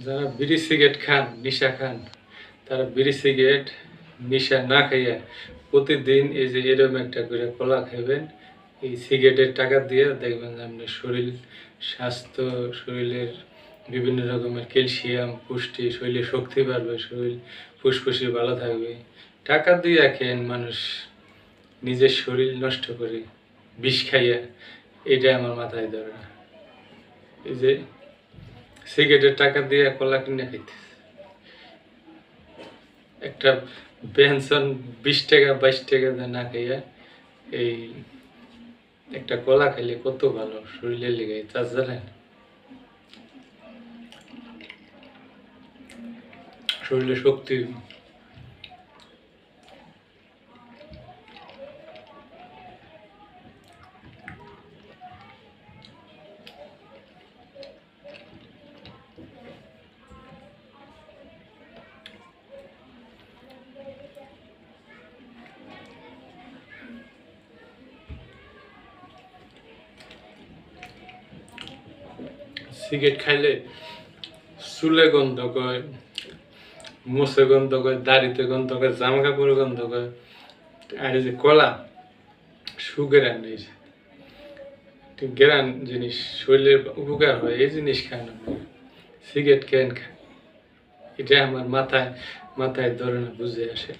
যারা বিড়ি সিগারেট খান, নিশা খান, তারা বিড়ি সিগারেট, নিশা না খাইয়া প্রতিদিন এই যে এরকম একটা করে কলা খাইবেন, এই সিগারেটের টাকা দিয়ে দেখবেন যে আপনার শরীর স্বাস্থ্য, শরীরের বিভিন্ন রকমের ক্যালসিয়াম, পুষ্টি শরীরে শক্তি বাড়বে, শরীর ফুসফুসি ভালো থাকবে। টাকা দিয়ে খেন মানুষ নিজের শরীর নষ্ট করে বিষ খাইয়া এটা আমার মাথায় ধরে। এই যে সিগারেটের টাকা দিয়ে কলা কিনে খাইতে একটা পেনশন বিশ টাকা, বাইশ টাকা না খাইয়া এই একটা কলা খাইলে কত ভালো শরীরে লেগে তা জানেন শরীরে শক্তি সিগারেট খাইলে চুলে গন্ধ কয় মোষে গন্ধ কয়, দাড়িতে গন্ধ কয় জামা কাপড়ে গন্ধ কয়। আর যে কলা, সুগেরান এই যে গেরান জিনিস শরীরের উপকার হয়, এই জিনিস খায় না সিগারেট কেন খায় এটা আমার মাথায় মাথায় ধরে না, বুঝে আসে।